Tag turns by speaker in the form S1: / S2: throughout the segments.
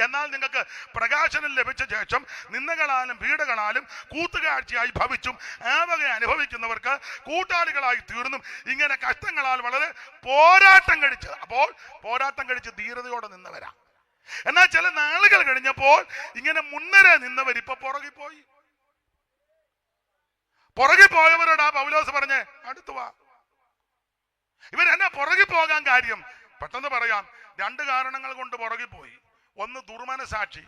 S1: എന്നാൽ നിങ്ങൾക്ക് പ്രകാശനം ലഭിച്ച ശേഷം നിന്നകളാലും വീടുകളാലും കൂത്തുകാഴ്ചയായി ഭവിച്ചും ആവക അനുഭവിക്കുന്നവർക്ക് കൂട്ടാളികളായി തീർന്നും ഇങ്ങനെ കഷ്ടങ്ങളാൽ വളരെ പോരാട്ടം കഴിച്ച് അപ്പോൾ പോരാട്ടം കഴിച്ച് ധീരതയോടെ നിന്നവരാ. എന്നാൽ ചില നാളുകൾ കഴിഞ്ഞപ്പോൾ ഇങ്ങനെ മുന്നരെ നിന്നവർ ഇപ്പൊ പുറകിൽ പോയി പുറകിൽ പോയവരോട് ആ പൗലോസ് പറഞ്ഞേ അടുത്തു വാ. ഇവരെന്നെ പുറകിൽ പോകാൻ കാര്യം? പെട്ടെന്ന് പറയാം രണ്ട് കാരണങ്ങൾ കൊണ്ട് പുറകിൽ പോയി ഒന്ന് ദുർമനസാക്ഷി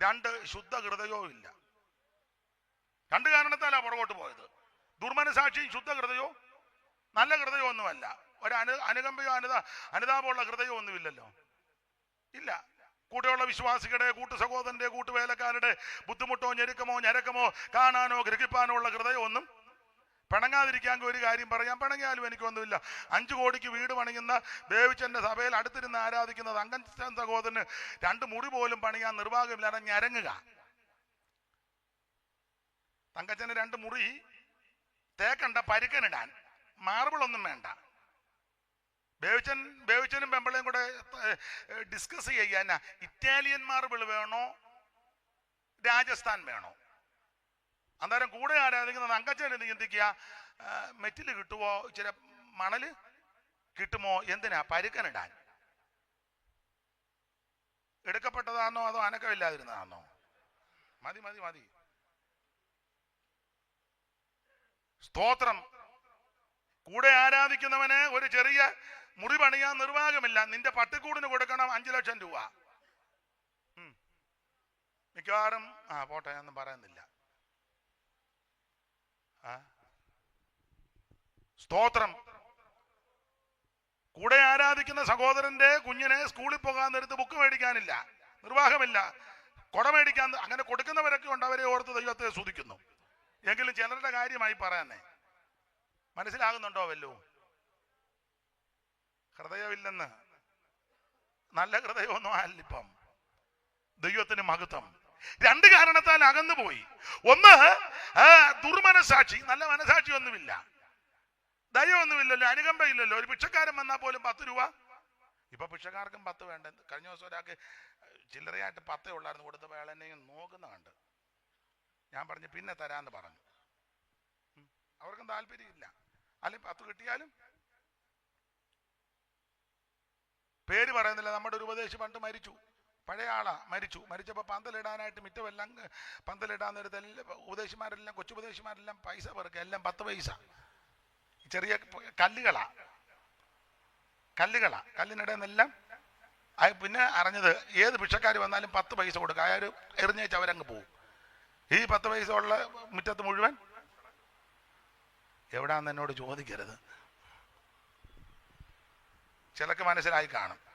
S1: രണ്ട് ശുദ്ധ ഹൃദയവും ഇല്ല. രണ്ട് കാരണത്താലാ പുറകോട്ട് പോയത്. ദുർമനസാക്ഷി ശുദ്ധ ഹൃദയോ നല്ല ഹൃദയമൊന്നുമല്ല ഒരു അനു അനുകമ്പയോ അനുതാ അനുതാപമുള്ള ഹൃദയമൊന്നുമില്ലല്ലോ ഇല്ല. കൂടെയുള്ള വിശ്വാസികളുടെ കൂട്ടു സഹോദരന്റെ കൂട്ടുവേലക്കാരുടെ ബുദ്ധിമുട്ടോ ഞെരുക്കമോ ഞരക്കമോ കാണാനോ ഗ്രഹിപ്പാനോ ഉള്ള ഹൃദയമൊന്നും പിണങ്ങാതിരിക്കാൻ ഒരു കാര്യം പറയാം. പിണങ്ങിയാലും എനിക്കൊന്നുമില്ല. അഞ്ചു കോടിക്ക് വീട് പണിയുന്ന ദേവിച്ചന്റെ സഭയിൽ അടുത്തിരുന്ന് ആരാധിക്കുന്നത് അങ്കൻ സഹോദരന് രണ്ട് മുറി പോലും പണിയാൻ നിർവാഹമില്ലാതെ ഞരങ്ങുക. തങ്കച്ചന് രണ്ട് മുറി തേക്കണ്ട പരുക്കനിടാൻ മാർബിളൊന്നും വേണ്ട. ബേവിച്ചൻ ബേവിച്ചനും പെമ്പളയും കൂടെ ഡിസ്കസ് ചെയ്യാനാ. ഇറ്റാലിയൻ മാർബിൾ വേണോ? രാജസ്ഥാൻ വേണോ? അന്നേരം കൂടെ ആരാധിക്കുന്നത് അങ്കച്ചൻ ചിന്തിക്കുക മെറ്റിൽ കിട്ടുമോ ഇച്ചിരി മണൽ കിട്ടുമോ? എന്തിനാ? പരുക്കനിടാൻ. എടുക്കപ്പെട്ടതാണോ അതോ അനക്കമില്ലാതിരുന്നതാണോ മതി മതി മതി. സ്തോത്രം. കൂടെ ആരാധിക്കുന്നവന് ഒരു ചെറിയ മുറി പണിയാൻ നിർവാഹമില്ല. നിന്റെ പട്ടിക്കൂടിന് കൊടുക്കണം അഞ്ചു ലക്ഷം രൂപ. മിക്കവാറും ആ പോട്ടെ ഒന്നും പറയുന്നില്ല. സ്തോത്രം. കൂടെ ആരാധിക്കുന്ന സഹോദരന്റെ കുഞ്ഞിനെ സ്കൂളിൽ പോകാൻ നേരത്ത് ബുക്ക് മേടിക്കാനില്ല. നിർവാഹമില്ല. കൊട മേടിക്കാൻ അങ്ങനെ കൊടുക്കുന്നവരൊക്കെ ഉണ്ട് അവരെ ഓർത്ത് ദൈവത്തെ സ്തുതിക്കുന്നു. എങ്കിലും ചിലരുടെ കാര്യമായി പറയാനേ. മനസ്സിലാകുന്നുണ്ടോ വല്ലോ? ഹൃദയമില്ലെന്ന് നല്ല ഹൃദയമൊന്നും അല്ലിപ്പം ദൈവത്തിന് മഹത്വം. രണ്ട് കാരണത്താൽ അകന്നു പോയി. ഒന്ന് ദുർമനസാക്ഷി നല്ല മനസാക്ഷി ഒന്നുമില്ല. ദയൊന്നുമില്ലല്ലോ അനുകമ്പയില്ലല്ലോ. ഒരു ഭിക്ഷക്കാരൻ വന്നാൽ പോലും പത്ത് രൂപ. ഇപ്പൊ ഭിക്ഷക്കാർക്കും പത്ത് വേണ്ട. കഴിഞ്ഞ ദിവസം ഒരാൾക്ക് ചില്ലറയായിട്ട് പത്തേ ഉള്ളായിരുന്നു. കൊടുത്തപ്പോൾ അയാൾ നോക്കുന്ന കണ്ട്. ഞാൻ പറഞ്ഞു പിന്നെ തരാന്ന് പറഞ്ഞു. അവർക്കും താല്പര്യമില്ല. അല്ലെങ്കിൽ പത്ത് കിട്ടിയാലും? പേര് പറയുന്നില്ല. നമ്മുടെ ഒരു ഉപദേശി പണ്ട് മരിച്ചു. പഴയ ആളാ മരിച്ചു. മരിച്ചപ്പോൾ പന്തലിടാനായിട്ട് മിറ്റമെല്ലാം പന്തലിടാൻ നേരത്തെ എല്ലാം ഉപദേശിമാരെല്ലാം കൊച്ചുപദേശിമാരെല്ലാം പൈസ പെറുക്കുക എല്ലാം പത്ത് പൈസ. ചെറിയ കല്ലുകളാ. കല്ലുകളാ. കല്ലിനിടന്നെല്ലാം പിന്നെ അറിഞ്ഞത് ഏത് ഭിക്ഷക്കാർ വന്നാലും പത്ത് പൈസ കൊടുക്കുക അയാൾ എറിഞ്ഞേച്ച് അവരങ്ങ് പോകും ഈ പത്ത് പൈസ ഉള്ള മുറ്റത്ത് മുഴുവൻ എവിടാന്ന് എന്നോട് ചോദിക്കരുത്. ചിലക്ക് മനസ്സിലായി കാണും.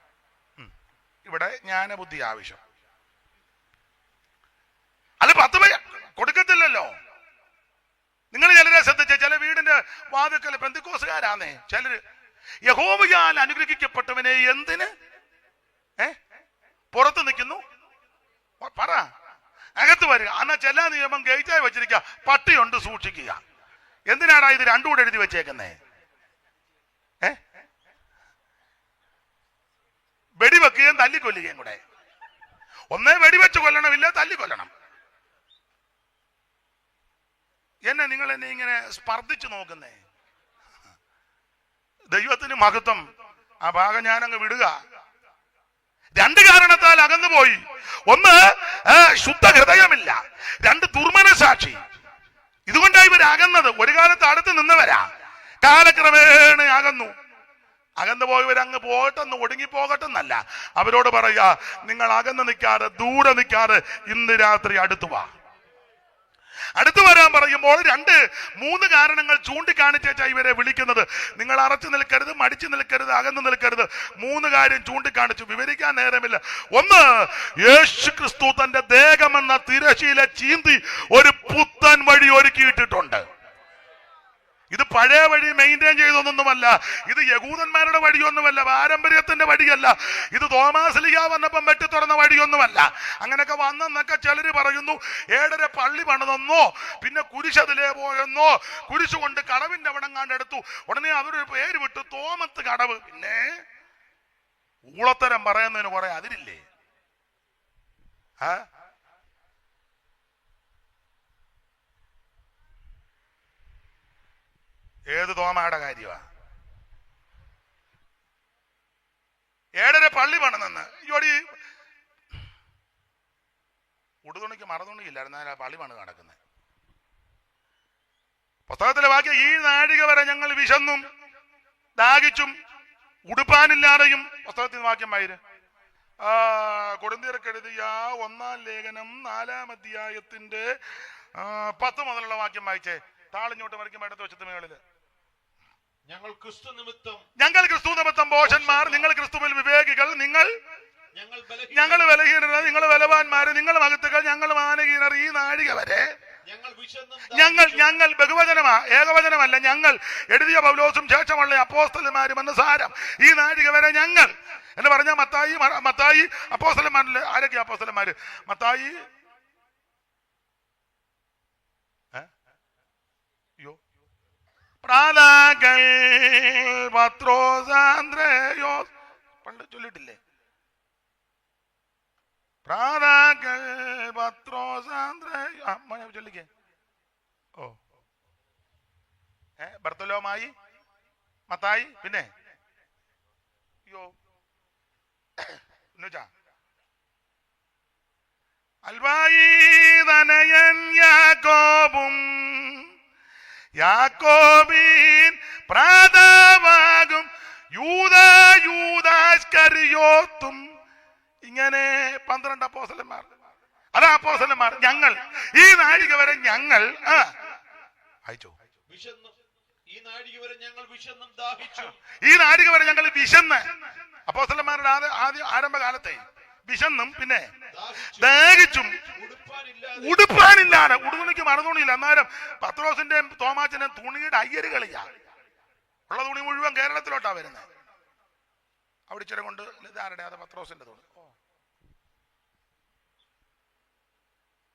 S1: ഇവിടെ ജ്ഞാനബുദ്ധി ആവശ്യം. അല്ല പത്ത് പൈസ കൊടുക്കത്തില്ലല്ലോ. നിങ്ങൾ ചിലരെ ശ്രദ്ധിച്ച ചില വീടിന്റെ വാതുക്കൽ പെന്തിക്കോസുകാരാന്നേ ചിലര് യഹോവയാൽ അനുഗ്രഹിക്കപ്പെട്ടവനെ എന്തിന്? ഏ? പുറത്ത് നിൽക്കുന്നു. പറ. അകത്ത് വരിക. എന്നാ ചില നിയമം ഗേറ്റായി വെച്ചിരിക്കുക. പട്ടിയുണ്ട് സൂക്ഷിക്കുക. എന്തിനാടാ ഇത് രണ്ടും കൂടെ എഴുതി വെച്ചേക്കുന്നേ? വെടിവെക്കുകയും തല്ലിക്കൊല്ലുകയും കൂടെ. ഒന്നേ വെടിവെച്ച് കൊല്ലണമില്ല തല്ലിക്കൊല്ലണം. എന്നെ നിങ്ങൾ എന്നെ ഇങ്ങനെ സ്പർദ്ധിച്ചു നോക്കുന്നേ? ദൈവത്തിന് മഹത്വം. ആ ഭാഗം ഞാനങ്ങ് വിടുക. രണ്ട് കാരണത്താൽ അകന്നു പോയി. ഒന്ന് ശുദ്ധ ഹൃദയമില്ല രണ്ട് ദുർമന സാക്ഷി. ഇതുകൊണ്ടാണ് ഇവർ അകന്നത് ഒരു കാലത്ത് അടുത്ത് നിന്നവരാ. കാലക്രമേണ അകന്നു. അകന്നു പോയവർ അങ്ങ് പോകട്ടെന്ന് ഒടുങ്ങി പോകട്ടെന്നല്ല അവരോട് പറയുക നിങ്ങൾ അകന്ന് നിൽക്കാതെ ദൂരെ നിൽക്കാതെ ഇന്ന് രാത്രി അടുത്തു വാ. അടുത്തു വരാൻ പറയുമ്പോൾ രണ്ട് മൂന്ന് കാരണങ്ങൾ ചൂണ്ടിക്കാണിച്ചാ ഇവരെ വിളിക്കുന്നത്. നിങ്ങൾ അറച്ചു നിൽക്കരുത് മടിച്ചു നിൽക്കരുത് അകന്നു നിൽക്കരുത്. മൂന്ന് കാര്യം ചൂണ്ടിക്കാണിച്ചു. വിവരിക്കാൻ നേരമില്ല. ഒന്ന് യേശു ക്രിസ്തു തന്റെ ദേഹമെന്ന തിരശീല ചീന്തി ഒരു പുത്തൻ വഴി ഒരുക്കിയിട്ടിട്ടുണ്ട്. ഇത് പഴയ വഴി മെയിന്റെയിൻ ചെയ്തൊന്നൊന്നുമല്ല ഇത് യകൂദന്മാരുടെ വഴിയൊന്നുമല്ല പാരമ്പര്യത്തിന്റെ വഴിയല്ല. ഇത് തോമാസ്ലിക വന്നപ്പം വെട്ടി തുറന്ന വഴിയൊന്നുമല്ല. അങ്ങനെയൊക്കെ വന്നെന്നൊക്കെ ചിലർ പറയുന്നു ഏഴര പള്ളി പണിതെന്നോ പിന്നെ കുരിശതിലേ പോയെന്നോ കുരിശ് കൊണ്ട് കടവിന്റെ അവിടെ കണ്ടെടുത്തു ഉടനെ അതൊരു പേര് വിട്ടു തോമത്ത് കടവ്. പിന്നെ ഊളത്തരം പറയുന്നതിന് കുറെ അതിരില്ലേ? ആ? ഏത് തോമയുടെ കാര്യമാ ഏഴര പള്ളി പണിതെന്ന് ഇവിടെ ഉടുതുണിക്ക് മറതുണിയില്ലായിരുന്നു. ആ പള്ളി പണി നടക്കുന്നത് പുസ്തകത്തിലെ വാക്യം ഈ നാഴിക വരെ ഞങ്ങൾ വിശന്നും ദാഹിച്ചും ഉടുപ്പാനില്ലാതെയും. പുസ്തകത്തിൽ വാക്യം വായിര്. കൊടുന്തീർക്കെഴുതിയ ഒന്നാം ലേഖനം നാലാം അധ്യായത്തിന്റെ പത്ത് മുതലുള്ള വാക്യം വായിച്ചേ. താളിഞ്ഞോട്ട് മറിക്കും അടുത്ത വശത്ത് മേളിൽ.
S2: ഞങ്ങൾ ക്രിസ്തു നിമിത്തം
S1: ഞങ്ങൾ ക്രിസ്തു നിമിത്തം ബോഷന്മാർ നിങ്ങൾ ക്രിസ്തുവിൽ വിവേകികൾ നിങ്ങൾ
S2: ഞങ്ങൾ ബലഹീനർ,
S1: നിങ്ങൾ ബലവാന്മാര് നിങ്ങൾ മകത്തുകൾ ഞങ്ങൾ മാനഹീനർ ഈ നാഴിക വരെ.
S2: ഞങ്ങൾ
S1: ഞങ്ങൾ ഞങ്ങൾ ബഹുവചനമാ ഏകവചനമല്ല ഞങ്ങൾ എഴുതിയ പൗലോസും ശേഷമുള്ള അപ്പോസ്തലന്മാരും എന്ന് സാരം. ഈ നാഴിക വരെ ഞങ്ങൾ. എന്ന് പറഞ്ഞ മത്തായി മത്തായി അപ്പോസ്തലന്മാരിൽ ആരൊക്കെ അപ്പോസ്തലന്മാര്? മത്തായി ഏ? അയ്യോ പ്രാതാകൾ പത്രോസാന്ദ്രയോ. പണ്ട് ചൊല്ലിട്ടില്ലേ? പ്രാതാകൾ പത്രോസാന്ദ്രയോ. അമ്മ ഞാൻ ചൊല്ലിക്കേ. ഓ. ഏ ബർത്തലോമായി മത്തായി? പിന്നെ? അയ്യോ. എന്നുവെച്ചാ അൽവായി തനയൻ യാക്കോബും യാക്കോബീൻ പ്രാതാവാകും. യൂത യൂതാസ്കരിയോത്തും ഇങ്ങനെ പന്ത്രണ്ട് അപ്പോസലന്മാർ. അതാ അപ്പോസലന്മാർ. ഞങ്ങൾ. ഈ നാഴിക വരെ ഞങ്ങൾ. അയച്ചോ?
S2: ഈ നാഴിക വരെ ഞങ്ങൾ വിശന്നും.
S1: അപ്പോസലന്മാരുടെ ആദ്യ ആദ്യ ആരംഭകാലത്തെ. വിശന്നും പിന്നെ
S2: ദാഹിച്ചും ഉടുപ്പാനില്ലാതെ
S1: ഉടുതുണിക്ക് മറുതുണിയില്ല അന്നേരം പത്രോസിന്റെയും തോമാച്ചന്റെയും തുണിയുടെ അയ്യര് കളിയാ. ഉള്ള തുണി മുഴുവൻ കേരളത്തിലോട്ടാ വരുന്നത് അവിടെ ഇച്ചിരി കൊണ്ട് ഇതാരുടെ അത് പത്രോസിന്റെ തുണി.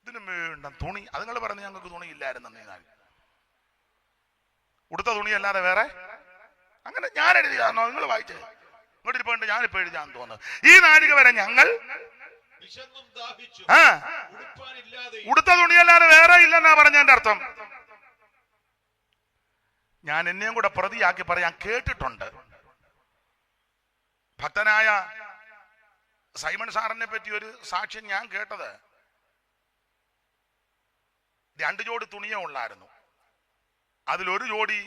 S1: ഇതിനും വേണ്ട തുണി. അത് നിങ്ങൾ പറഞ്ഞു ഞങ്ങൾക്ക് തുണി ഇല്ലായിരുന്നു ഉടുത്ത തുണി അല്ലാതെ വേറെ? അങ്ങനെ ഞാൻ എഴുതിയാണോ നിങ്ങൾ വായിച്ചത് ഇങ്ങോട്ട് ഇരിപ്പുണ്ട് ഞാനിപ്പോ എഴുതാൻ തോന്നുന്നു. ഈ നാഴിക വരെ ഞങ്ങൾ ആ. ഉടുത്ത തുണിയല്ലാതെ വേറെ ഇല്ലെന്നാ പറഞ്ഞതിന്റെ അർത്ഥം. ഞാൻ എന്നെയും കൂടെ പ്രതിയാക്കി പറയാൻ കേട്ടിട്ടുണ്ട്. ഭക്തനായ സൈമൺ സാറിനെ പറ്റി ഒരു സാക്ഷ്യം ഞാൻ കേട്ടത്. രണ്ട് ജോഡി തുണിയേ ഉള്ളായിരുന്നു. അതിലൊരു ജോഡി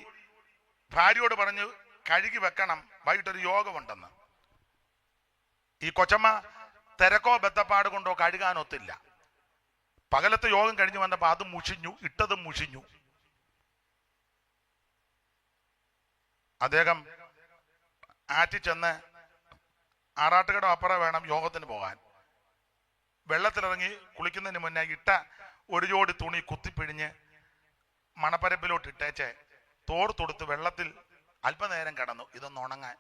S1: ഭാര്യയോട് പറഞ്ഞു കഴുകി വെക്കണം. വൈകിട്ടൊരു യോഗമുണ്ടെന്ന്. ഈ കൊച്ചമ്മ തിരക്കോ ബദ്ധപ്പാട് കൊണ്ടോ കഴുകാനൊത്തില്ല. പകലത്തെ യോഗം കഴിഞ്ഞു വന്നപ്പോൾ അത് മുഷിഞ്ഞു ഇട്ടതും മുഷിഞ്ഞു. അദ്ദേഹം ആറ്റി ചെന്ന് ആറാട്ടുകടം അപ്പുറം വേണം യോഗത്തിന് പോകാൻ. വെള്ളത്തിലിറങ്ങി കുളിക്കുന്നതിന് മുന്നേ ഇട്ട ഒരു ജോടി തുണി കുത്തിപ്പിഴിഞ്ഞ് മണപ്പരപ്പിലോട്ട് ഇട്ടേച്ച് തോർത്തൊടുത്ത് വെള്ളത്തിൽ അല്പനേരം കിടന്നു. ഇതൊന്ന് ഉണങ്ങാൻ.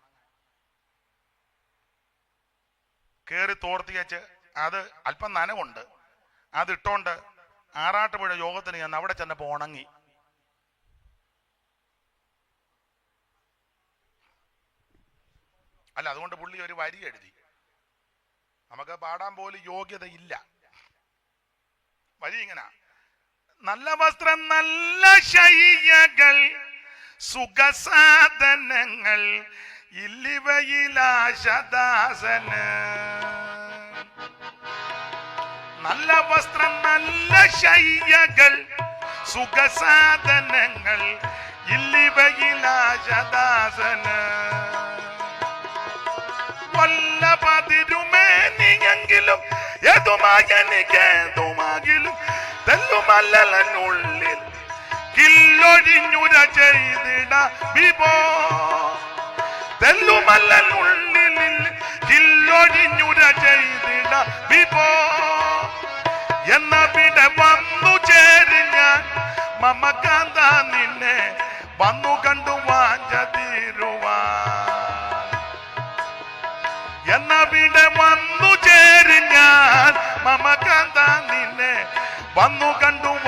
S1: കയറി തോർത്തി വെച്ച് അത് അല്പം നനവുണ്ട്. അത് ഇട്ടോണ്ട് ആറാട്ടുപുഴ യോഗത്തിന് ഞാൻ അവിടെ ചെന്നപ്പോ ഉണങ്ങി. അല്ല അതുകൊണ്ട് പുള്ളി ഒരു വരി എഴുതി. നമുക്ക് പാടാൻ പോലും യോഗ്യത ഇല്ല. വരി ഇങ്ങനെ. നല്ല വസ്ത്രം നല്ല ശയ്യകൾ സുഖസാധനങ്ങൾ ഇല്ലിവയിലാശദാസന് നല്ല വസ്ത്രം നല്ല ശയ്യകൾ സുഖസാധനങ്ങൾ ഇല്ലിവയിലാശദാസന് വല്ലപതിരുമേനിയെങ്കിലും ഏതുമാകനിക്കേതുമാകിലും തെല്ലുമല്ലനുള്ളിൽ ചെയ്തിട വിഭോ. തെല്ലുമല്ലനുള്ളിൽ കില്ലൊഴിഞ്ഞുര ചെയ്തിട വിഭോ. എന്ന വിട വന്നു ചേരി ഞാൻ. മമകാന്ത നിന്നെ വന്നു കണ്ടു വാഞ്ച എന്ന എന്നവിടെ വന്നു ചേരി ഞാൻ. മമകാന്ത നിന്നെ വന്നു കണ്ടു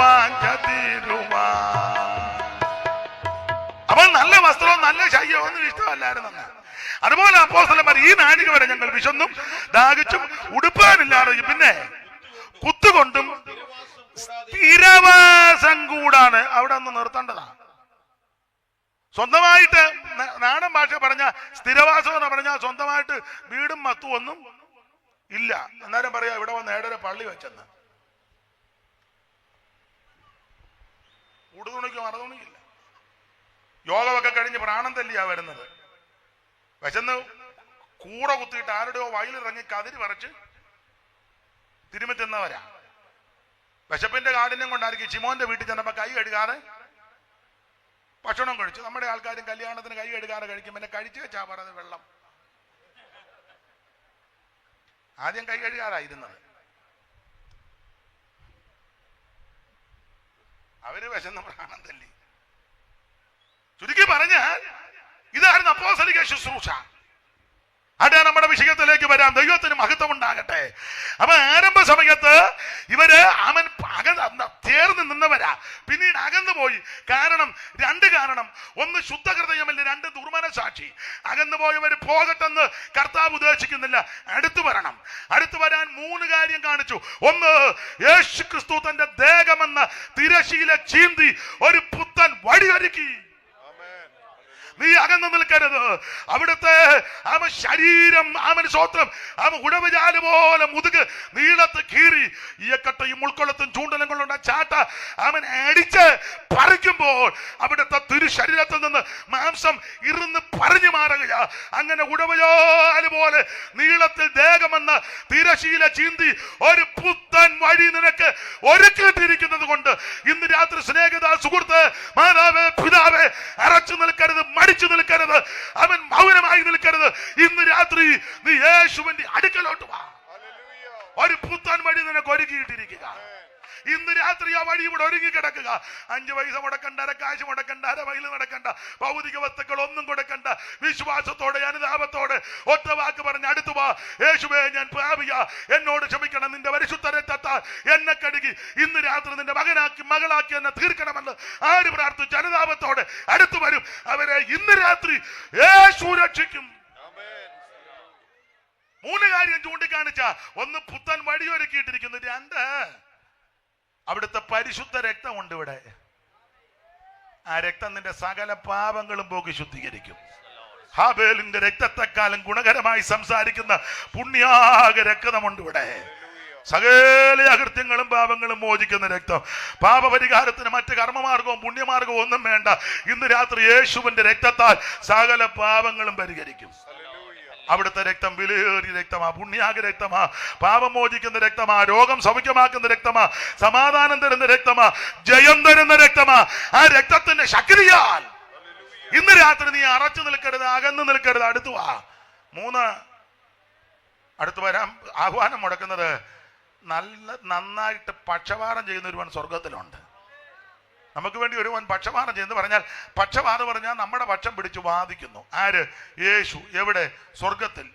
S1: അതുപോലെ അപ്പോസ്തലന്മാർ ഈ നാഴിക വരെ ഞങ്ങൾ വിശന്നും. ദാഹിച്ചും ഉടുപ്പാനില്ലാതെ പിന്നെ കുത്തുകൊണ്ടും സ്ഥിരവാസം കൂടാണ് അവിടെ ഒന്ന് നിർത്തേണ്ടതാണ് സ്വന്തമായിട്ട് നാടൻ ഭാഷ പറഞ്ഞ സ്ഥിരവാസം എന്ന് പറഞ്ഞാൽ സ്വന്തമായിട്ട് വീടും മത്തും ഒന്നും ഇല്ല. എന്നാലും പറയാ ഇവിടെ വന്ന് ഏടര പള്ളി വെച്ചെന്ന്. ഉടുതുണിക്കും അറുതുണിക്കില്ല യോഗമൊക്കെ കഴിഞ്ഞ് പ്രാണം തല്ലിയാ വരുന്നത്. വിശന്ന് കൂടെ കുത്തിയിട്ട് ആരുടെയോ വയലിറങ്ങി കതിരി പറിച്ച് തിന്നവരാ. വിശപ്പിന്റെ കാഠിന്യം കൊണ്ടായിരിക്കും ചിമോന്റെ വീട്ടിൽ ചെന്നപ്പോ കൈ കഴുകാതെ ഭക്ഷണം കഴിച്ചു. നമ്മുടെ ആൾക്കാരും കല്യാണത്തിന് കൈ കഴുകാതെ കഴിക്കും. പിന്നെ കഴിച്ചു വെച്ചാ പറഞ്ഞത് വെള്ളം. ആദ്യം കൈ കഴുകാതായിരുന്നത് അവർ വിശന്ന് പ്രാണം തല്ലി ചുരുക്കി പറഞ്ഞാൽ ഇതായിരുന്നു അപ്പോസലിക ശുശ്രൂഷ. അതെ നമ്മുടെ വിഷയത്തിലേക്ക് വരാം ദൈവത്തിന് മഹത്വം ഉണ്ടാകട്ടെ അപ്പൊ ആരംഭ സമയത്ത് ഇവർ അവൻ അക ചേർന്ന് നിന്നവരാ. പിന്നീട് അകന്നു പോയി. കാരണം രണ്ട് കാരണം. ഒന്ന് ശുദ്ധ ഹൃദയമല്ല രണ്ട് ദുർമന സാക്ഷി അകന്നു പോയവര് പോകട്ടെന്ന് കർത്താവ് ഉദ്ദേശിക്കുന്നില്ല. അടുത്തു വരണം. അടുത്തു വരാൻ മൂന്ന് കാര്യം കാണിച്ചു. ഒന്ന് യേശു ക്രിസ്തു തന്റെ ദേഹമെന്ന തിരശീല ചീന്തി ഒരു പുത്തൻ വഴിയൊരുക്കി നീ അകന്നു നിൽക്കരുത്. അവിടുത്തെ ആമ ശരീരം ആമൻ സ്വത്രം ആമ ഉടവുചാൽ പോലെ മുതുക് നീളത്ത് കീറി ഈയക്കട്ടയും ഉൾക്കൊള്ളത്തും ചൂണ്ടലും കൊണ്ടുള്ള ചാട്ട അവൻ അടിച്ച് പറിക്കുമ്പോൾ അവിടുത്തെ തിരു ശരീരത്തിൽ നിന്ന് മാംസം ഇരുന്ന് പറഞ്ഞു മാറുകയ. അങ്ങനെ ഉടവുചാൽ പോലെ നീളത്തിൽ ദേഹമെന്ന തിരശീല ചീന്തി ഒരു പുത്തൻ വഴി നിനക്ക് ഒരുക്കിയിട്ടിരിക്കുന്നത് കൊണ്ട് ഇന്ന് രാത്രി സ്നേഹിത സുഹൃത്ത് മാതാവേ പിതാവേ അരച്ചു നിൽക്കരുത്. മടിച്ചു നിൽക്കരുത്. അവൻ മൗനമായി നിൽക്കരുത്. ഇന്ന് രാത്രി നീ യേശുവിന്റെ അടുക്കലോട്ട് വാ. ഒരു പുത്തൻ വഴി നിനക്ക് ഒരുക്കിയിട്ടിരിക്കുക ഇന്ന് രാത്രി ആ വഴി ഇവിടെ ഒരുങ്ങി കിടക്കുക. അഞ്ച് പൈസ മുടക്കണ്ട അര കാശ് മുടക്കണ്ട അര മൈൽ നടക്കണ്ട ഭൗതിക വസ്തുക്കൾ ഒന്നും കൊടുക്കണ്ട. വിശ്വാസത്തോടെ അനുതാപത്തോടെ ഒറ്റ വാക്ക് പറഞ്ഞ് അടുത്തു വാ. യേശുവേ ഞാൻ പാപിയ. എന്നോട് ക്ഷമിക്കണം നിന്റെ പരിശുദ്ധരെ രക്തത്താൽ എന്നെ കടുകി ഇന്ന് രാത്രി നിന്റെ മകനാക്കി മകളാക്കി എന്നെ തീർക്കണമെന്ന് ആര് പ്രാർത്ഥിച്ചു? അനുതാപത്തോടെ അടുത്തു വരും. അവരെ ഇന്ന് രാത്രി യേശു രക്ഷിക്കും. മൂന്ന് കാര്യം ചൂണ്ടിക്കാണിച്ച. ഒന്ന് പുത്തൻ വഴിയൊരുക്കിയിട്ടിരിക്കുന്നു. രണ്ട് അവിടുത്തെ പരിശുദ്ധ രക്തമുണ്ട് ഇവിടെ. ആ രക്തം നിന്റെ സകല പാപങ്ങളും പോക്കി ശുദ്ധീകരിക്കും. ഹാബേലിന്റെ രക്തത്തെക്കാലം ഗുണകരമായി സംസാരിക്കുന്ന പുണ്യാക രക്തമുണ്ട് ഇവിടെ. സകല അകൃത്യങ്ങളും പാപങ്ങളും മോചിക്കുന്ന രക്തം. പാപപരിഹാരത്തിന് മറ്റ് കർമ്മമാർഗവും പുണ്യമാർഗവും ഒന്നും വേണ്ട. ഇന്ന് രാത്രി യേശുവിന്റെ രക്തത്താൽ സകല പാപങ്ങളും പരിഹരിക്കും. അവിടുത്തെ രക്തം വിലയേറിയ രക്തമാ പുണ്യാക രക്തമാ പാപം മോചിക്കുന്ന രക്തമാ രോഗം സൗഖ്യമാക്കുന്ന രക്തമാ സമാധാനം തരുന്ന രക്തമാ ജയം തരുന്ന രക്തമാ. ആ രക്തത്തിന്റെ ശക്തിയാൽ ഇന്ന് രാത്രി നീ അറച്ചു നിൽക്കരുത് അകന്നു നിൽക്കരുത്. അടുത്തു വാ. മൂന്ന്. അടുത്ത് വരാൻ ആഹ്വാനം മുടക്കുന്നത് നല്ല നന്നായിട്ട് പക്ഷപാതം ചെയ്യുന്ന ഒരുവൻ സ്വർഗത്തിലുണ്ട് നമുക്ക് വേണ്ടി ഒരുവൻ പക്ഷപാതം ചെയ്യുന്നു പറഞ്ഞാൽ പക്ഷപാതം പറഞ്ഞാൽ നമ്മുടെ പക്ഷം പിടിച്ച് വാദിക്കുന്നു. ആര്? യേശു. എവിടെ? സ്വർഗത്തിൽ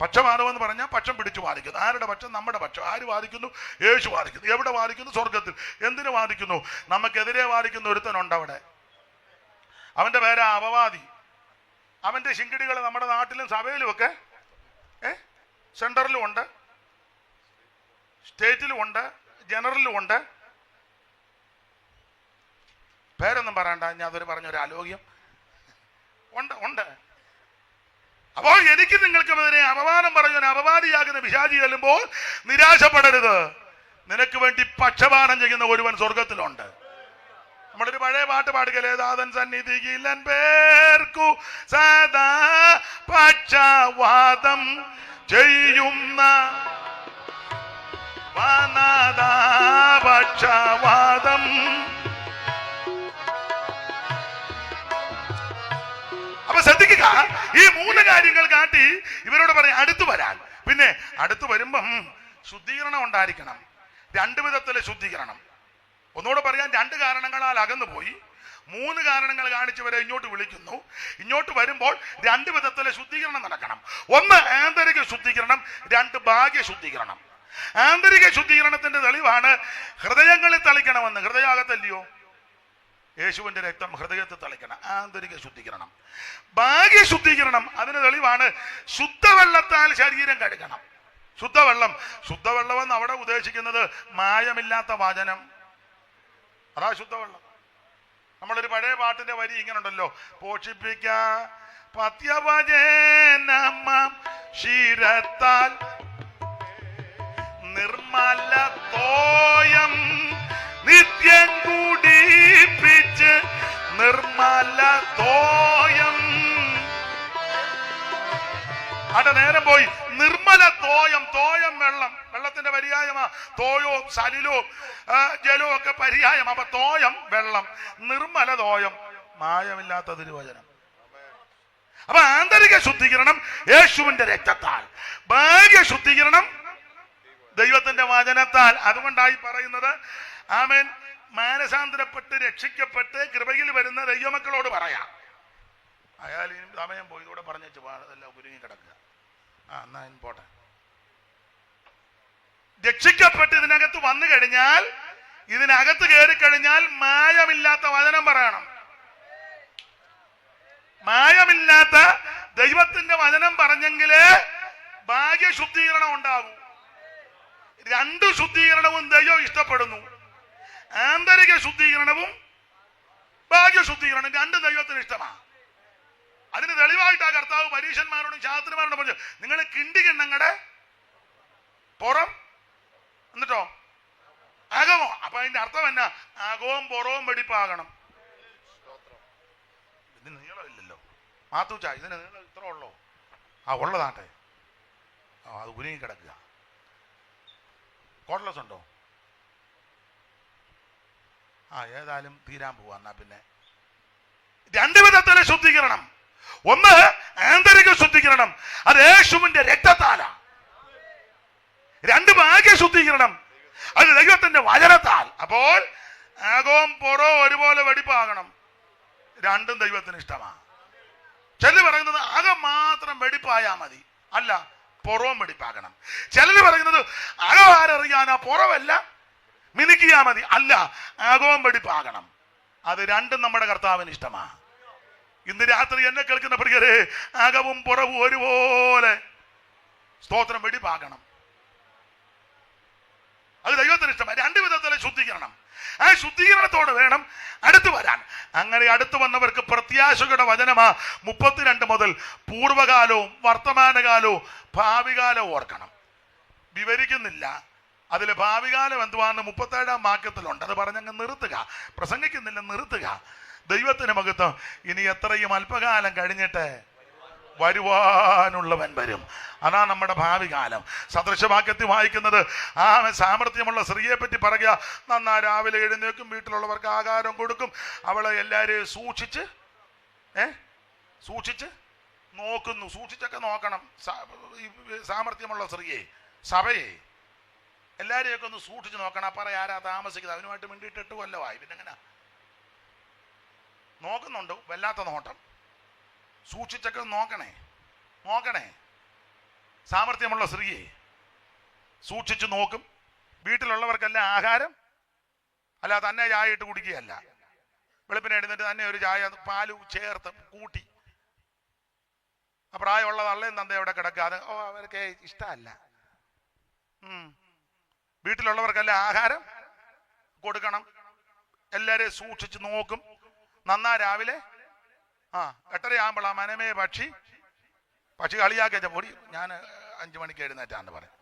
S1: പക്ഷപാതം എന്ന് പറഞ്ഞാൽ പക്ഷം പിടിച്ച് വാദിക്കുന്നു. ആരുടെ പക്ഷം? നമ്മുടെ പക്ഷം. ആര് വാദിക്കുന്നു? യേശു വാദിക്കുന്നു. എവിടെ വാദിക്കുന്നു? സ്വർഗത്തിൽ എന്തിനു വാദിക്കുന്നു? നമുക്കെതിരെ വാദിക്കുന്ന ഒരുത്തനുണ്ട് അവിടെ. അവന്റെ പേരാ അപവാദി. അവന്റെ ശിങ്കിടികൾ നമ്മുടെ നാട്ടിലും സഭയിലും ഒക്കെ ഏ? സെന്ററിലും ഉണ്ട്. സ്റ്റേറ്റിലും ഉണ്ട്. ജനറലും ഉണ്ട്. പേരൊന്നും പറയണ്ട ഞാൻ അതൊരു പറഞ്ഞ ഒരു ആലോക്യം ഉണ്ട് ഉണ്ട്. അപ്പോൾ എനിക്ക് നിങ്ങൾക്കുമെതിരെ അപമാനം പറഞ്ഞു അപവാദിയാകുന്ന പിശാചി ചെല്ലുമ്പോൾ നിരാശപ്പെടരുത്. നിനക്ക് വേണ്ടി പക്ഷപാതം ചെയ്യുന്ന ഒരുവൻ സ്വർഗത്തിലുണ്ട് നമ്മളൊരു പഴയ പാട്ട് പാടുകയല്ലേ ദാതൻ സന്നിധിയിലൻ പേർക്കു സദാ പക്ഷവാദം ചെയ്യുന്ന പക്ഷവാദം ശ്രദ്ധിക്കുക. ഈ മൂന്ന് കാര്യങ്ങൾ കാട്ടി ഇവരോട് പറയാം അടുത്തു വരാൻ. പിന്നെ അടുത്തു വരുമ്പം ശുദ്ധീകരണം ഉണ്ടായിരിക്കണം. രണ്ട് വിധത്തിലെ ശുദ്ധീകരണം. ഒന്നുകൂടെ പറയാൻ രണ്ട് കാരണങ്ങളാൽ അകന്നു പോയി മൂന്ന് കാരണങ്ങൾ കാണിച്ചവരെ ഇങ്ങോട്ട് വിളിക്കുന്നു. ഇങ്ങോട്ട് വരുമ്പോൾ രണ്ട് വിധത്തിലെ ശുദ്ധീകരണം നടക്കണം. ഒന്ന് ആന്തരിക ശുദ്ധീകരണം. രണ്ട് ഭാഗ്യ ശുദ്ധീകരണം. ആന്തരിക ശുദ്ധീകരണത്തിന്റെ തെളിവാണ് ഹൃദയങ്ങളിൽ തളിക്കണമെന്ന്. ഹൃദയാകത്തല്ലയോ? യേശുവിന്റെ രക്തം ഹൃദയത്തിൽ തളിക്കണം ആന്തരിക ശുദ്ധീകരണം. ഭാഗ്യ ശുദ്ധീകരണം അതിന് തെളിവാണ് ശുദ്ധവെള്ളത്താൽ ശരീരം കഴുകണം. ശുദ്ധവെള്ളം ശുദ്ധവെള്ളം എന്ന് അവിടെ ഉദ്ദേശിക്കുന്നത് മായമില്ലാത്ത വചനം. അതാ ശുദ്ധവെള്ളം. നമ്മളൊരു പഴയ പാട്ടിന്റെ വരി ഇങ്ങനെ ഉണ്ടല്ലോ പോഷിപ്പിക്ക ശീരത്താൽ നിർമ്മല തോയം നിത്യം നിർമ്മല തോയം. അവിടെ നേരം പോയി. നിർമ്മല തോയം തോയം വെള്ളം. വെള്ളത്തിന്റെ പര്യായമാ. തോയോ സലിലോ ജലോ ഒക്കെ പര്യായം. അപ്പൊ തോയം വെള്ളം നിർമ്മല തോയം. മായമില്ലാത്ത തിരുവചനം അപ്പൊ ആന്തരിക ശുദ്ധീകരണം യേശുവിന്റെ രക്തത്താൽ ഭാര്യ ശുദ്ധീകരണം ദൈവത്തിന്റെ വചനത്താൽ. അതുകൊണ്ടായി പറയുന്നത് ആമേൻ. മാനസാന്തരപ്പെട്ട് രക്ഷിക്കപ്പെട്ട് കൃപയിൽ വരുന്ന ദൈവമക്കളോട് പറയാം. അയാൾ ഇനി സമയം പോയി. ഇതൂടെ പറഞ്ഞു അതെല്ലാം കുരുങ്ങി കിടക്കുക. ആ എന്നാ പോട്ടെ. രക്ഷിക്കപ്പെട്ട് ഇതിനകത്ത് വന്നു കഴിഞ്ഞാൽ ഇതിനകത്ത് കയറി കഴിഞ്ഞാൽ മായമില്ലാത്ത വചനം പറയണം. മായമില്ലാത്ത ദൈവത്തിന്റെ വചനം പറഞ്ഞെങ്കിലേ ഭാഗ്യ ശുദ്ധീകരണം ഉണ്ടാകൂ രണ്ട് ശുദ്ധീകരണവും ദൈവം ഇഷ്ടപ്പെടുന്നു. ആന്തരിക ശുദ്ധീകരണവും ഭാഗ്യ ശുദ്ധീകരണം രണ്ട് ദൈവത്തിന് ഇഷ്ടമാണ് അതിന് തെളിവായിട്ട് ആ കർത്താവ് പരീക്ഷന്മാരോടും ശാസ്ത്രിമാരോടും പറഞ്ഞു നിങ്ങൾ കിണ്ടി കിണ്ണങ്ങടെ പുറം എന്നിട്ടോ? അകമോ? അപ്പൊ അതിന്റെ അർത്ഥം എന്നാ? അകവും പുറവും വെടിപ്പാകണം. ഇതിന് നീളമില്ലല്ലോ. മാത്തൂച്ച ഇതിന് നീളം ഇത്ര ഉള്ളോ. ആ ഉള്ളതാട്ടെ. അത് ഉരുങ്ങി കിടക്കുക. കോട്ടലസ് ഉണ്ടോ? ആ ഏതായാലും തീരാൻ പോവാ എന്നാ പിന്നെ. രണ്ട് വിധത്തിലെ ശുദ്ധീകരണം. ഒന്ന് ആന്തരിക ശുദ്ധീകരണം. അത് യേശുവിന്റെ രക്തത്താല. രണ്ട് ഭാഗ്യ ശുദ്ധീകരണം. അത് ദൈവത്തിന്റെ വചനത്താൽ. അപ്പോൾ ആകവും പുറോ ഒരുപോലെ വെടിപ്പാകണം. രണ്ടും ദൈവത്തിന് ഇഷ്ടമാണ് ചിലർ പറയുന്നത് അകം മാത്രം വെടിപ്പായാ മതി. അല്ല പുറവും വെടിപ്പാകണം. ചിലർ പറയുന്നത് അകം ആരറിയാനാ? പുറവല്ല മിനുക്കിയാ മതി. അല്ല ആകോം വെടിപ്പാകണം. അത് രണ്ടും നമ്മുടെ കർത്താവിന് ഇഷ്ടമാ. ഇന്ന് രാത്രി എന്നെ കേൾക്കുന്ന പ്രിയരെ അകവും പുറവും ഒരുപോലെ സ്തോത്രം വെടിപ്പാകണം. അത് ദൈവത്തിന് ഇഷ്ടമാണ് രണ്ട് വിധത്തിലെ ശുദ്ധീകരണം. ആ ശുദ്ധീകരണത്തോടെ വേണം അടുത്തു വരാൻ. അങ്ങനെ അടുത്തു വന്നവർക്ക് പ്രത്യാശയുടെ വചനമാ മുപ്പത്തിരണ്ട് മുതൽ പൂർവകാലവും വർത്തമാനകാലവും ഭാവികാലവും ഓർക്കണം. വിവരിക്കുന്നില്ല. അതിൽ ഭാവികാലം എന്തുവാന്ന് മുപ്പത്തേഴാം വാക്യത്തിലുണ്ട്. അത് പറഞ്ഞങ്ങ് നിർത്തുക. പ്രസംഗിക്കുന്നില്ല നിർത്തുക. ദൈവത്തിന് മഹത്വം ഇനി എത്രയും അല്പകാലം കഴിഞ്ഞിട്ട് വരുവാനുള്ളവൻ വരും. അതാ നമ്മുടെ ഭാവി കാലം സദൃശവാക്യത്തിൽ വായിക്കുന്നത് ആ സാമർഥ്യമുള്ള സ്ത്രീയെ പറ്റി പറയുക. നന്നാ രാവിലെ എഴുന്നേക്കും വീട്ടിലുള്ളവർക്ക് ആഹാരം കൊടുക്കും. അവളെ എല്ലാവരെയും സൂക്ഷിച്ച് ഏ? സൂക്ഷിച്ച് നോക്കുന്നു. സൂക്ഷിച്ചൊക്കെ നോക്കണം. സാമർഥ്യമുള്ള സ്ത്രീയെ സഭയെ. എല്ലാവരെയൊക്കെ ഒന്ന് സൂക്ഷിച്ച് നോക്കണം. അപ്പറ ആരാ താമസിക്കുന്നത്? അവനുമായിട്ട് മിണ്ടിയിട്ടിട്ട് കൊല്ലമായി പിന്നെ എങ്ങനെ? നോക്കുന്നുണ്ട്. വല്ലാത്ത നോട്ടം. സൂക്ഷിച്ചൊക്കെ നോക്കണേ. നോക്കണേ. സാമർഥ്യമുള്ള സ്ത്രീയെ സൂക്ഷിച്ചു നോക്കും. വീട്ടിലുള്ളവർക്കെല്ലാം ആഹാരം. അല്ല തന്നെ ചായ ഇട്ട് കുടിക്കുകയല്ല. വെളുപ്പിനെ എഴുന്നേറ്റ് തന്നെ ഒരു ചായ പാൽ ചേർത്ത് കൂട്ടി. ആ പ്രായമുള്ള തള്ളയും അത് ഓ അവർക്ക് ഇഷ്ടമല്ല. വീട്ടിലുള്ളവർക്കെല്ലാം ആഹാരം? കൊടുക്കണം. എല്ലാരെയും സൂക്ഷിച്ച് നോക്കും. നന്നാ രാവിലെ? ആ എട്ടരയാകുമ്പോൾ ആ മനമേ പക്ഷി. പക്ഷി കളിയാക്കിയ പൊടി. ഞാൻ അഞ്ചു മണിക്ക് എഴുന്നേറ്റാന്ന് പറയാം.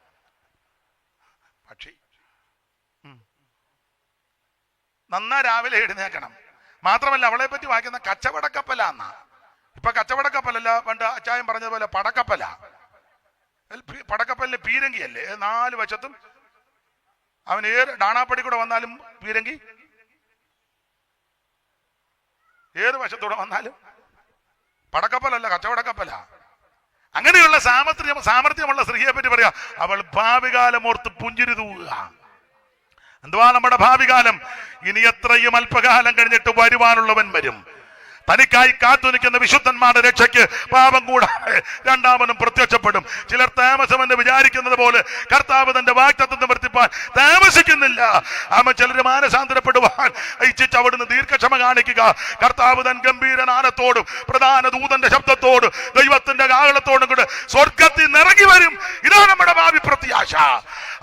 S1: പക്ഷി. നന്നാ രാവിലെ എഴുന്നേക്കണം. മാത്രമല്ല അവളെ പറ്റി വായിക്കുന്ന കച്ചവടക്കപ്പലാന്നാ. ഇപ്പൊ കച്ചവടക്കപ്പലല്ല പണ്ട് അച്ചായം പറഞ്ഞതുപോലെ പടക്കപ്പല. പടക്കപ്പലിലെ പീരങ്കിയല്ലേ? നാല് വശത്തും അവൻ ഏത് ഡാണാപ്പടി കൂടെ വന്നാലും പീരങ്കി? ഏത് വശത്തൂടെ വന്നാലും? പടക്കപ്പലല്ല കച്ചവടക്കപ്പല. അങ്ങനെയുള്ള സാമർത്ഥ്യം സാമർത്ഥ്യമുള്ള സ്ത്രീയെ പറ്റി പറയാ അവൾ ഭാവികാലം ഓർത്ത് പുഞ്ചിരി തൂവുക. എന്തുവാ നമ്മുടെ ഭാവികാലം? ഇനി എത്രയും അല്പകാലം കഴിഞ്ഞിട്ട് വരുവാനുള്ളവൻ വരും. തനിക്കായി കാത്തു നിൽക്കുന്ന വിശുദ്ധന്മാരുടെ രക്ഷയ്ക്ക് പാപം കൂടാതെ രണ്ടാമനും പ്രത്യക്ഷപ്പെടും. ചിലർ താമസമെന്ന് വിചാരിക്കുന്നത് പോലെ കർത്താവ് തന്റെ വാക്തത്വം നിവർത്തിപ്പാൻ താമസിക്കുന്നില്ല. ആമ ചിലർ മാനസാന്തരപ്പെടുവാൻ ഇച്ഛിച്ച് അവിടുന്ന് ദീർഘക്ഷമ കാണിക്കുക. കർത്താവ് തൻ ഗംഭീരനാനത്തോടും പ്രധാന ദൂതന്റെ ശബ്ദത്തോടും ദൈവത്തിന്റെ കാഹളത്തോടും കൂടെ സ്വർഗത്തിൽ നിറങ്ങി വരും. ഇതാണ് നമ്മുടെ ഭാവി പ്രത്യാശ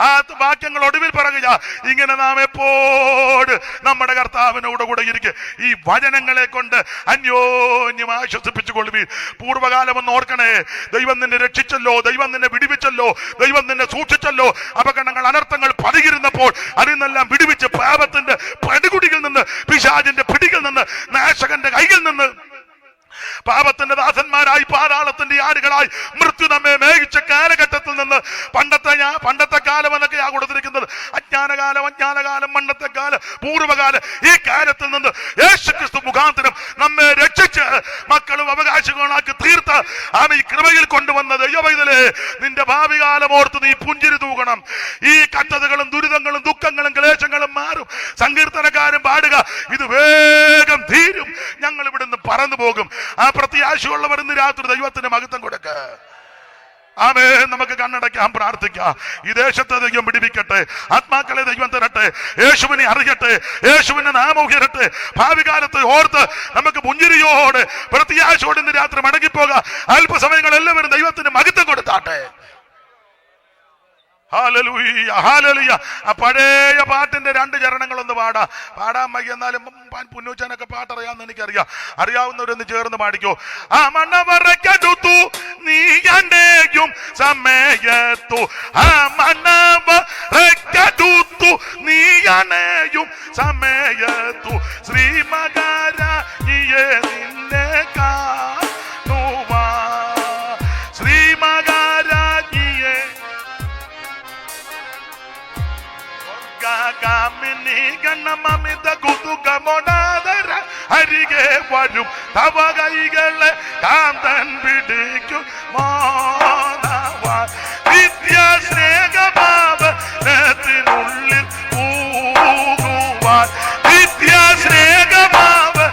S1: ആ വാക്യങ്ങൾ ഒടുവിൽ പറയുക ഇങ്ങനെ നാം എപ്പോഴും നമ്മുടെ കർത്താവിനോട് കൂടെ ഈ വചനങ്ങളെ കൊണ്ട് അന്യോന്യം ആശ്വസിപ്പിച്ചുകൊള്ളുവീൻ. പൂർവകാലം ഒന്ന് ഓർക്കണേ. ദൈവം നിന്നെ രക്ഷിച്ചല്ലോ ദൈവം നിന്നെ വിടിവിച്ചല്ലോ ദൈവം നിന്നെ സൂക്ഷിച്ചല്ലോ. അപകടങ്ങൾ അനർത്ഥങ്ങൾ പതിയിരുന്നപ്പോൾ അതിൽ നിന്നെല്ലാം വിടുവിച്ച് പാപത്തിന്റെ പടുകുടിയിൽ നിന്ന് പിശാജിന്റെ പിടിയിൽ നിന്ന് നാശകന്റെ കയ്യിൽ നിന്ന് പാപത്തിന്റെ ദാസന്മാരായി പാതാളത്തിന്റെ ആടുകളായി മൃത്യു നമ്മെ മേഘിച്ച കാലഘട്ടത്തിൽ നിന്ന് പണ്ടത്തെ ഞാൻ പണ്ടത്തെ കാലം എന്നൊക്കെയാ കൊടുത്തിരിക്കുന്നത്. അജ്ഞാനകാലം അജ്ഞാനകാലം മണ്ടത്തെ കാലം പൂർവകാലം ഈ കാലത്തിൽ നിന്ന് യേശു ക്രിസ്തു മുഖാന്തരം നമ്മെ രക്ഷിച്ച് മക്കളും അവകാശങ്ങളാക്കി തീർത്ത് ആണ് ഈ കൃപയിൽ കൊണ്ടുവന്ന ദൈവവൈതലേ നിന്റെ ഭാവി കാലം ഓർത്ത് നീ പുഞ്ചിരി തൂകണം. ഈ കത്തതകളും ദുരിതങ്ങളും ദുഃഖങ്ങളും ക്ലേശങ്ങളും മാറും. സങ്കീർത്തനക്കാരും പാടുക ഇത് വേഗം തീരും. ഞങ്ങൾ ഇവിടുന്ന് പറന്നു പോകും. ആ പ്രത്യാശയുള്ളവർ ഇന്ന് രാത്രി ദൈവത്തിന്റെ മഹത്വം കൊടുക്ക. ആമേ നമുക്ക് കണ്ണടയ്ക്കാം പ്രാർത്ഥിക്കാം. ഈ ദേശത്തെ ദൈവം പിടിപ്പിക്കട്ടെ ആത്മാക്കളെ ദൈവം തരട്ടെ. യേശുവിനെ അറിയട്ടെ. യേശുവിന്റെ നാമം ഉയരട്ടെ. ഭാവി കാലത്ത് ഓർത്ത് നമുക്ക് പുഞ്ചിരിയോടെ പ്രത്യാശയോടെ ഇന്ന് രാത്രി മടങ്ങിപ്പോകാം. അല്പസമയങ്ങൾ എല്ലാവരും ദൈവത്തിന് മഹത്വം കൊടുത്താട്ടെ. ആ പഴയ പാട്ടിന്റെ രണ്ട് ചരണങ്ങളൊന്ന് പാടാ. പാടാൻ മയ്യ എന്നാലും പുന്നൂച്ചാനൊക്കെ പാട്ടറിയാമെന്ന് എനിക്കറിയാം. അറിയാവുന്നവരൊന്ന് ചേർന്ന് പാടിക്കോ. ആ മണ്ണവറക്കടുത്തു നീ എന്റെയും സമയത്തു. ആ മണ്ണവറക്കടുത്തു നീ അണയും സമയത്തു. ശ്രീമകാര നിന്നെ കാണുവാ കുതുകമൊടാതര അരികെ വരും തവ കാന്തൻ പിടിക്കും മോനവാൻ വിദ്യാ സ്നേഹഭാവത്തിനുള്ളിൽ പോകുവാൻ വിദ്യാ സ്നേഹഭാവത്തിനുള്ളിൽ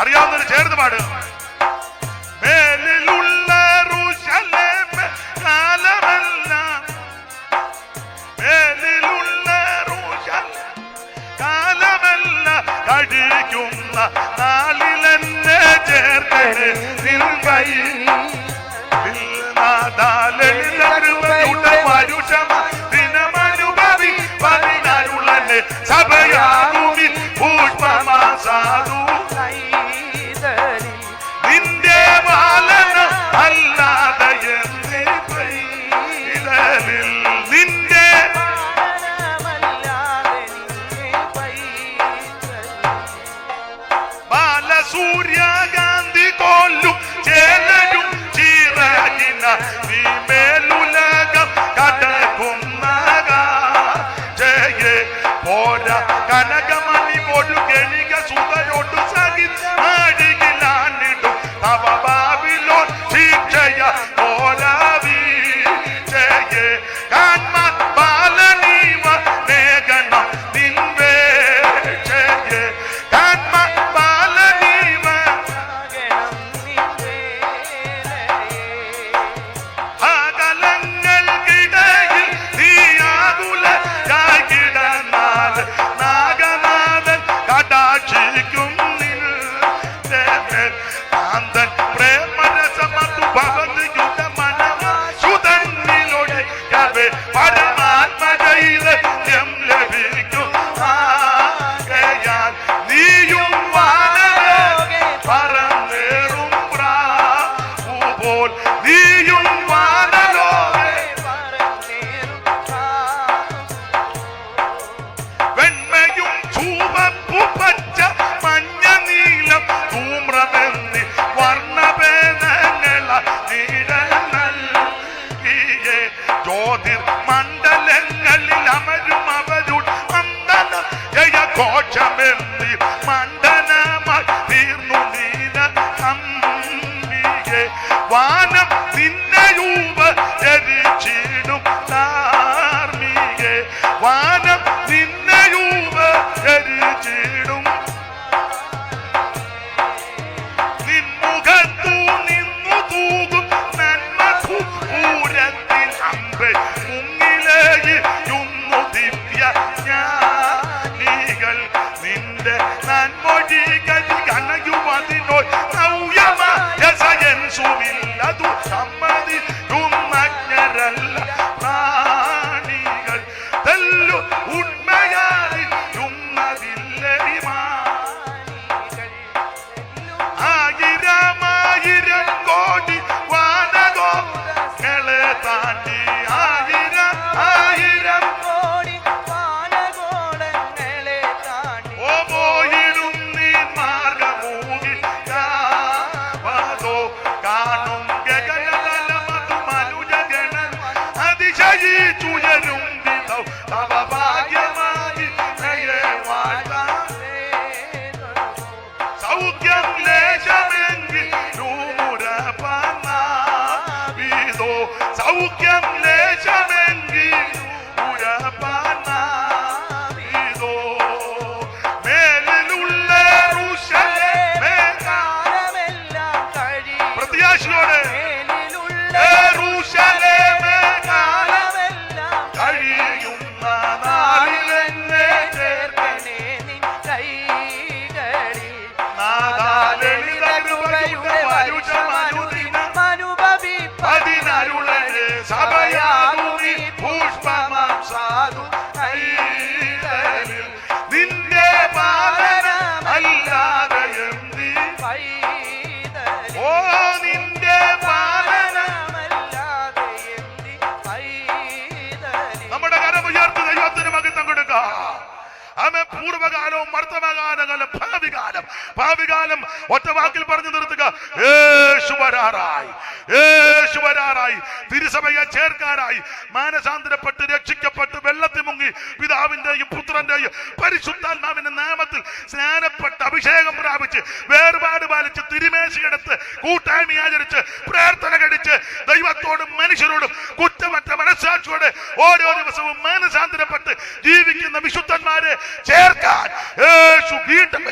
S1: അറിയാവുന്നവര് ചേർന്ന് പാടുക. പതിനരുളനെ സഭയാകുമി നിന്റെ ബാലന അല്ലാതെ എന്നെ പൈതലിൽ. നിന്റെ Kana kama ni bodu geni ke suda பரமாத்ம தைரியம் Imagine. காணும் ഭാവികാലം ഒറ്റ വാക്കിൽ പറഞ്ഞു നിർത്തുക. യേശു വരാറായി. യേശു വരാറായി. തിരുസഭയെ ചേർക്കാറായി. മാനസാന്തരപ്പെട്ട് രക്ഷിക്കപ്പെട്ട് വെള്ളത്തിൽ മുങ്ങി പിതാവിന്റെയും പുത്രന്റെയും പരിശുദ്ധാത്മാവിന്റെ നാമത്തിൽ സ്നാനപ്പെട്ട് അഭിഷേകം പ്രാപിച്ച് വേർപാട് പാലിച്ച് തിരുമേശയെടുത്ത് കൂട്ടായ്മ ആചരിച്ച് പ്രാർത്ഥന കഴിച്ച് ദൈവത്തോടും മനുഷ്യരോടും കുറ്റമറ്റ മനസ്സാക്ഷിയോടെ ഓരോ ദിവസവും മാനസാന്തരപ്പെട്ട് ജീവിക്കുന്ന വിശുദ്ധന്മാരെ ചേർക്കാൻ വീണ്ടും